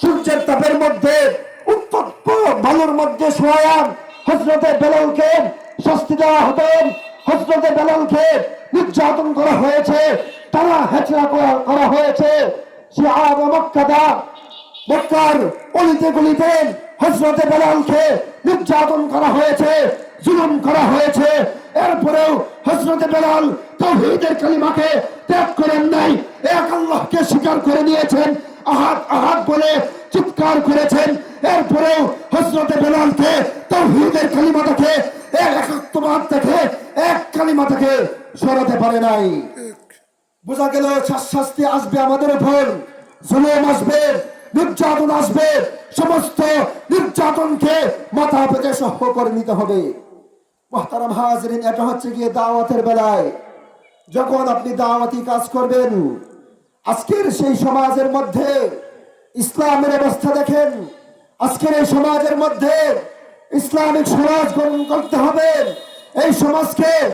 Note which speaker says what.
Speaker 1: সূর্যের তাপের মধ্যে, উত্তপ্ত বালুর মধ্যে শোয়ান হজরতে বেলালকে শাস্তি দেওয়া হতো। হজরতে বেলালকে নির্যাতন করা হয়েছে তারা হেচড়া করা- হয়েছে। সে মক্কার অলিতে গলিতে হজরতে বেলালকে নির্যাতন করা হয়েছে, জুলুম করা হয়েছে। এরপরেও হজরতে বেলাল তৌহিদের কালিমাকে ত্যাগ করেন নাই। এক আল্লাহকে স্বীকার করে নিয়েছেন। আহাত আহাত বলে চিৎকার করেছেন। এরপরেও হজরতে বেলালকে তৌহিদের কালিমাটাকে এক একাত্মবাদ থেকে এক কালিমাটাকে সরাতে পারে নাই। বোঝা গেল শাস্তি আসবে আমাদের উপর, জুলুম আসবে, নির্যাতন আসবে, সমস্ত নির্যাতনকে মাথা পেতে সহ করে নিতে হবে। মহতারাম হাজরিন, এটা হচ্ছে গিয়ে দাওয়াতের বেলায়। যখন আপনি দাওয়াতি কাজ করবেন আজকের সেই সমাজের মধ্যে ইসলামের অবস্থা দেখেন। আজকের এই সমাজের মধ্যে ইসলামিক সমাজ গ্রহণ করতে হবে। এই সমাজকে